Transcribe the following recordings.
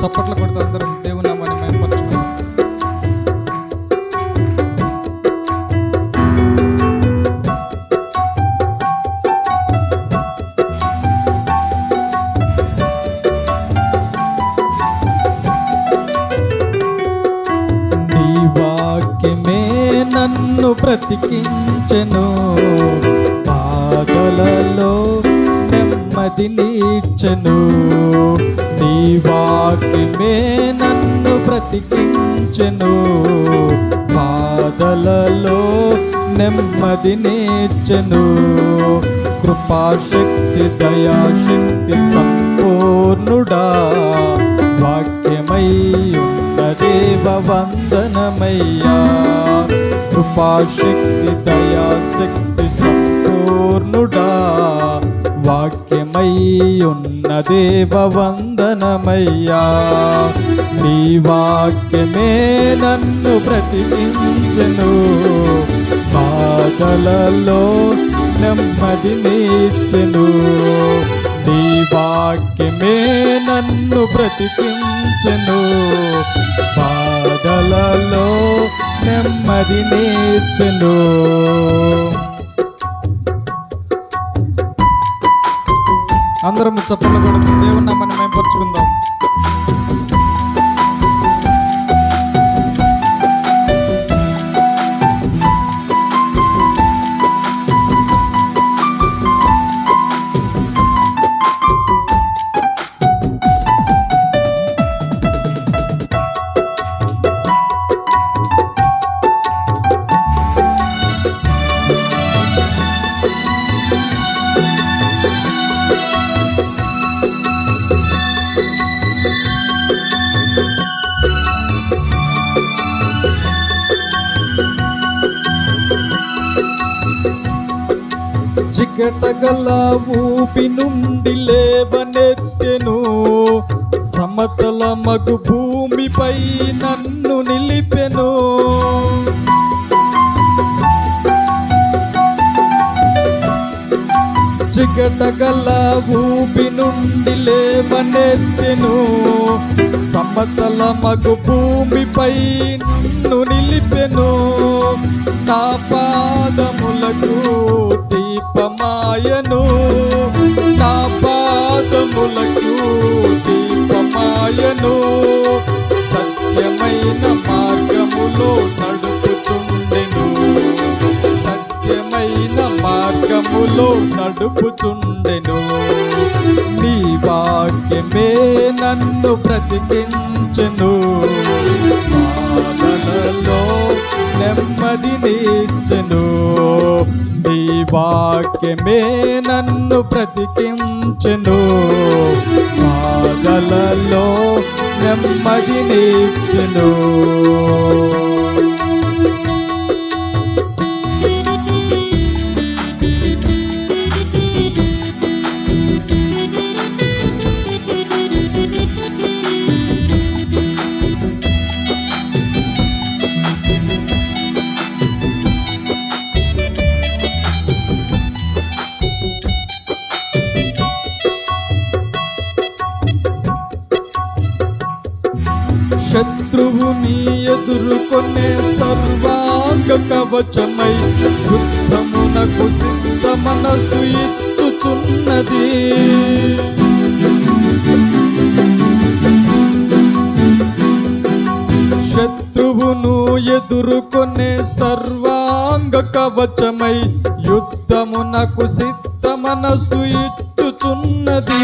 చప్పట్లు కొడుతూ అందరం దేవుని నామాన్ని మేంపరచుకుందాం నీ వాక్యమే నన్ను బ్రతికించెను. పాగలలో నెమ్మది నీచను నీ వాక్యమే నన్ను బ్రతికించెను బాధలలో నెమ్మది నేర్చెను. కృపాశక్తి దయాశక్తి సంపూర్ణుడా. వాక్యమై ఉన్న దేవ వందనమయ్యా. కృపాశక్తి దయాశక్తి ఉన్న దేవ వందనమయ్యా నీ వాక్యమే నన్ను బ్రతికించెను. బాధలలో నెమ్మది నీచెను. నీ వాక్యమే నన్ను బ్రతికించెను. బాధలలో నెమ్మది నీచెను. అందరం చప్పట్లు కొడుతూ దేవుని నామాన్ని మేము పరుచుకుందాం చికటగల ఊపి నుండి లేవనెత్తెను. సమతల మగు భూమిపై నన్ను నిలిపెను. చికటగల భూమి నుండి లేవనెత్తెను. సమతల మగు భూమిపై నన్ను నిలిపెను. నా పాదములకు దీపమాయను. నా పాదములకు దీపమాయను. సత్యమైన మార్గములో నడుపుచుండెను. నీ వాక్యమే నన్ను బ్రతికించెను. బాధలలో నెమ్మది నీచెను నీ వాక్యమే నన్ను బ్రతికించెను. బాధలలో నెమ్మది నీచెను శత్రువుని ఎదుర్కొనే సర్వాంగ కవచమై యుద్ధమునకు సిద్ధ మనసు ఇచ్చుచున్నది. శత్రువును ఎదుర్కొనే సర్వాంగ కవచమై యుద్ధమునకు సిద్ధ మనసు ఇచ్చుచున్నది.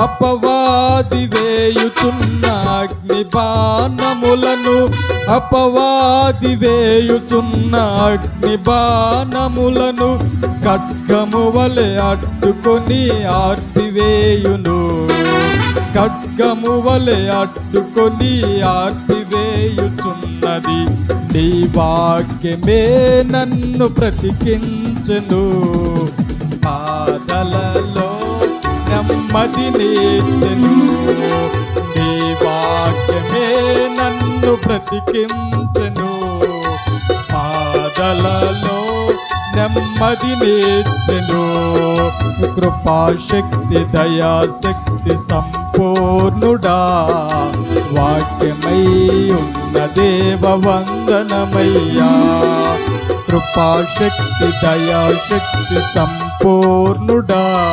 అపవాది వేయుచున్న అగ్ని బాణములను అపవాది వేయుచున్న అగ్ని బాణములను ఖడ్గము వలె అడ్డుకొని ఆర్పివేయును. ఖడ్గము వలె అడ్డుకొని ఆర్పివేయుచున్నది. నీ వాక్యమే నన్ను బ్రతికించెను. పాదల నెమ్మది నేర్చెను నీ వాక్యమే నన్ను బ్రతికించెను. బాధలలో నెమ్మది నేర్చెను. కృపాశక్తి దయాశక్తి సంపూర్ణుడా. వాక్యమై ఉన్న దేవ వందనమయ్యా. కృపాశక్తి దయాశక్తి సంపూర్ణుడా.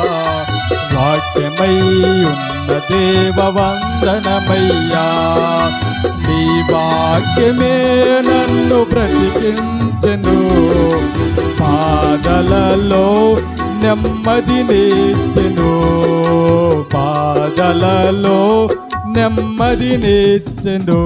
వాక్యమై ఉన్న దేవ వందనమయ్యా నీ వాక్యమే నన్ను బ్రతికించను పాదలలో నెమ్మది నేర్చెను. పాదలలో నెమ్మది నేర్చెను.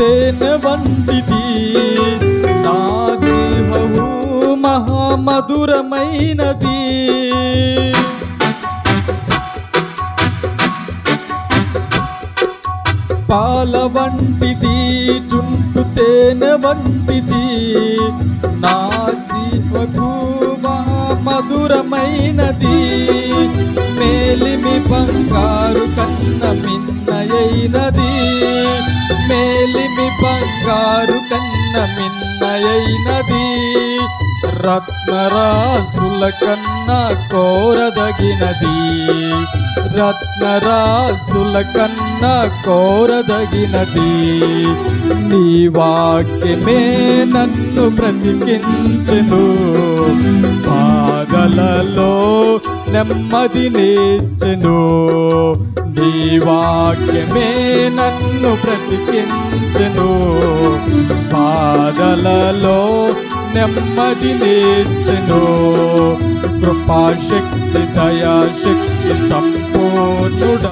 తేనె వంటిది. నా జీవము మహామధురమైనది. పాల వంటిది చుంటు తేనె వంటిది. నా జీవకు మధురమైనది మేలిమి బంగారు కన్న మిన్నయైనది. మేలిమి బంగారు కన్న మిన్నయైనది. రత్నరాసుల కన్న కోరదగినది. రత్నరాసుల కన్న కోరదగినది. నీ వాక్యమే నన్ను బ్రతికించెను. పాదలలో నెమ్మది నేర్చెను. నీ వాక్యమే నన్ను బ్రతికించెను. బాధలలో నెమ్మది నేర్చెను. కృపాశక్తి దయాశక్తి సంపూర్ణుడ